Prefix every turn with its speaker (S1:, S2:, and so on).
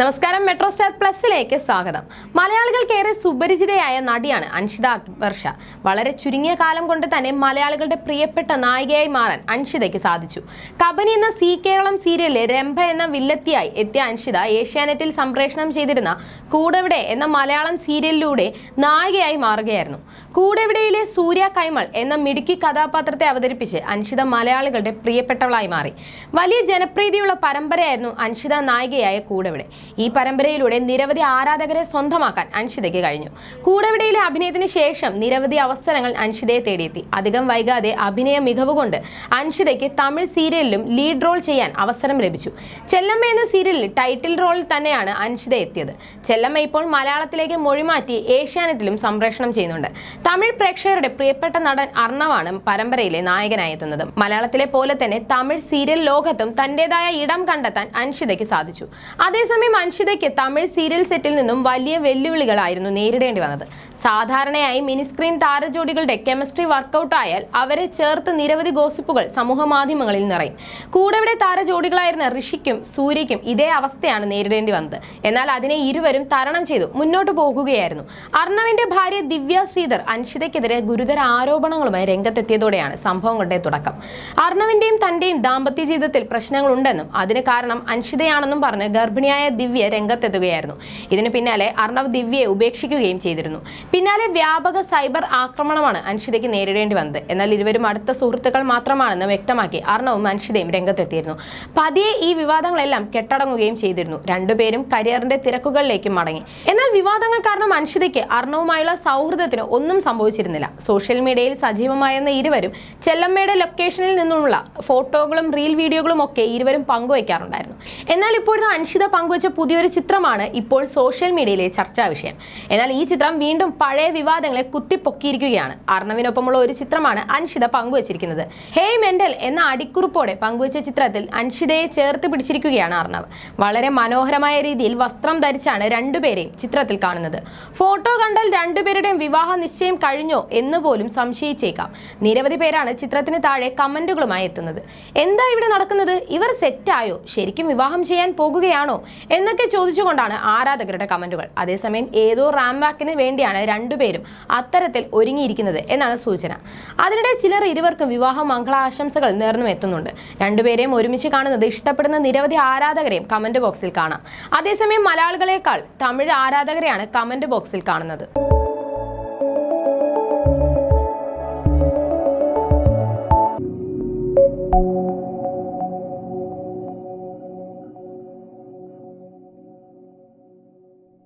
S1: നമസ്കാരം metro star പ്ലസിലേക്ക് സ്വാഗതം. മലയാളികൾക്കേറെ സുപരിചിതയായ നടിയാണ് അൻഷിത അക്ബർ വളരെ ചുരുങ്ങിയ കാലം കൊണ്ട് തന്നെ മലയാളികളുടെ പ്രിയപ്പെട്ട നായികയായി മാറാൻ അൻഷിതയ്ക്ക് സാധിച്ചു. കബനി എന്ന സി കേരളം സീരിയലിലെ രംഭ എന്ന വില്ലത്തിയായി എത്തിയ അൻഷിത ഏഷ്യാനെറ്റിൽ സംപ്രേഷണം ചെയ്തിരുന്ന കൂടെവിടെ എന്ന മലയാളം സീരിയലിലൂടെ നായികയായി മാറുകയായിരുന്നു. കൂടെവിടെയിലെ സൂര്യ കൈമൾ എന്ന മിടുക്കി കഥാപാത്രത്തെ അവതരിപ്പിച്ച് അൻഷിത മലയാളികളുടെ പ്രിയപ്പെട്ടവളായി മാറി. വലിയ ജനപ്രീതിയുള്ള പരമ്പരയായിരുന്നു അൻഷിത നായികയായ കൂടെവിടെ. ഈ പരമ്പരയിലൂടെ നിരവധി ആരാധകരെ സ്വന്തമാക്കാൻ അൻഷിതയ്ക്ക് കഴിഞ്ഞു. കൂടെവിടയിലെ അഭിനയത്തിന് ശേഷം നിരവധി അവസരങ്ങൾ അൻഷിതയെ തേടിയെത്തി. അധികം വൈകാതെ അഭിനയ മികവ് കൊണ്ട് അൻഷിതയ്ക്ക് തമിഴ് സീരിയലിലും ലീഡ് റോൾ ചെയ്യാൻ അവസരം ലഭിച്ചു. ചെല്ലമ്മ എന്ന സീരിയലിൽ ടൈറ്റിൽ റോളിൽ തന്നെയാണ് അൻഷിത എത്തിയത്. ചെല്ലമ്മ ഇപ്പോൾ മലയാളത്തിലേക്ക് മൊഴിമാറ്റി ഏഷ്യാനെറ്റിലും സംപ്രേഷണം ചെയ്യുന്നുണ്ട്. തമിഴ് പ്രേക്ഷകരുടെ പ്രിയപ്പെട്ട നടൻ അർണവാണ് പരമ്പരയിലെ നായകനായി എത്തുന്നത്. മലയാളത്തിലെ പോലെ തന്നെ തമിഴ് സീരിയൽ ലോകത്തും തന്റേതായ ഇടം കണ്ടെത്താൻ അൻഷിതയ്ക്ക് സാധിച്ചു. അതേസമയം അൻഷിതയ്ക്ക് തമിഴ് സീരിയൽ സെറ്റിൽ നിന്നും വലിയ വെല്ലുവിളികളായിരുന്നു നേരിടേണ്ടി വന്നത്. സാധാരണയായി മിനിസ്ക്രീൻ താരജോഡികളുടെ കെമിസ്ട്രി വർക്കൗട്ട് ആയാൽ അവരെ ചേർത്ത് നിരവധി ഗോസിപ്പുകൾ സമൂഹ മാധ്യമങ്ങളിൽ നിറയും. കൂടെവിടെ താരജോഡികളായിരുന്ന ഋഷിക്കും സൂര്യയ്ക്കും ഇതേ അവസ്ഥയാണ് നേരിടേണ്ടി വന്നത്. എന്നാൽ അതിനെ ഇരുവരും തരണം ചെയ്തു മുന്നോട്ട് പോകുകയായിരുന്നു. അർണവിന്റെ ഭാര്യ ദിവ്യ ശ്രീധർ അൻഷിതയ്ക്കെതിരെ ഗുരുതര ആരോപണങ്ങളുമായി രംഗത്തെത്തിയതോടെയാണ് സംഭവങ്ങളുടെ തുടക്കം. അർണവിന്റെയും തന്റെയും ദാമ്പത്യ ജീവിതത്തിൽ പ്രശ്നങ്ങൾ ഉണ്ടെന്നും അതിന് കാരണം അൻഷിതയാണെന്നും പറഞ്ഞ് ഗർഭിണിയായ ദിവ്യ രംഗത്തെത്തുകയായിരുന്നു. ഇതിന് പിന്നാലെ അർണവ് ദിവ്യയെ ഉപേക്ഷിക്കുകയും ചെയ്തിരുന്നു. പിന്നാലെ വ്യാപക സൈബർ ആക്രമണമാണ് അൻഷിതയ്ക്ക് നേരിടേണ്ടി വന്നത്. എന്നാൽ ഇരുവരും അടുത്ത സുഹൃത്തുക്കൾ മാത്രമാണെന്ന് വ്യക്തമാക്കി അർണവും അൻഷിതയും രംഗത്തെത്തിയിരുന്നു. പതിയെ ഈ വിവാദങ്ങളെല്ലാം കെട്ടടങ്ങുകയും ചെയ്തിരുന്നു. രണ്ടുപേരും കരിയറിന്റെ തിരക്കുകളിലേക്ക് മടങ്ങി. എന്നാൽ വിവാദങ്ങൾ കാരണം അൻഷിതയ്ക്ക് അർണവുമായുള്ള സൗഹൃദത്തിന് ഒന്നും സംഭവിച്ചിരുന്നില്ല. സോഷ്യൽ മീഡിയയിൽ സജീവമായിരുന്ന ഇരുവരും ചെല്ലമ്മയുടെ ലൊക്കേഷനിൽ നിന്നുള്ള ഫോട്ടോകളും റീൽ വീഡിയോകളും ഒക്കെ ഇരുവരും പങ്കുവയ്ക്കാറുണ്ടായിരുന്നു. എന്നാൽ ഇപ്പോഴത്തെ അൻഷിത പങ്കുവച്ച പുതിയൊരു ചിത്രമാണ് ഇപ്പോൾ സോഷ്യൽ മീഡിയയിലെ ചർച്ചാ വിഷയം. എന്നാൽ ഈ ചിത്രം വീണ്ടും പഴയ വിവാദങ്ങളെ കുത്തിപ്പൊക്കിയിരിക്കുകയാണ്. അർണവിനൊപ്പമുള്ള ഒരു ചിത്രമാണ് അൻഷിത പങ്കുവച്ചിരിക്കുന്നത്. ഹേയ് മെന്റൽ എന്ന അടിക്കുറിപ്പോടെ പങ്കുവച്ച ചിത്രത്തിൽ അൻഷിതയെ ചേർത്ത് പിടിച്ചിരിക്കുകയാണ് അർണവ്. വളരെ മനോഹരമായ രീതിയിൽ വസ്ത്രം ധരിച്ചാണ് രണ്ടുപേരെയും ചിത്രത്തിൽ കാണുന്നത്. ഫോട്ടോ കണ്ടാൽ രണ്ടുപേരുടെയും വിവാഹ നിശ്ചയം കഴിഞ്ഞോ എന്ന് പോലും സംശയിച്ചേക്കാം. നിരവധി പേരാണ് ചിത്രത്തിന് താഴെ കമന്റുകളുമായി എത്തുന്നത്. എന്താ ഇവിടെ നടക്കുന്നത്? ഇവർ സെറ്റായോ ശരിക്കും വിവാഹം ചെയ്യാൻ പോകുകയാണോ എന്നൊക്കെ ചോദിച്ചുകൊണ്ടാണ് ആരാധകരുടെ കമന്റുകൾ. അതേസമയം ഏതോ റാംബാക്കിന് വേണ്ടിയാണ് രണ്ടുപേരും അത്തരത്തിൽ ഒരുങ്ങിയിരിക്കുന്നത് എന്നാണ് സൂചന. അതിനിടെ ചിലർ ഇരുവർക്കും വിവാഹ മംഗളാശംസകൾ നേർന്നും എത്തുന്നുണ്ട്. രണ്ടുപേരെയും ഒരുമിച്ച് കാണുന്നത് ഇഷ്ടപ്പെടുന്ന നിരവധി ആരാധകരെയും കമന്റ് ബോക്സിൽ കാണാം. അതേസമയം മലയാളികളെക്കാൾ തമിഴ് ആരാധകരെയാണ് കമന്റ് ബോക്സിൽ കാണുന്നത്.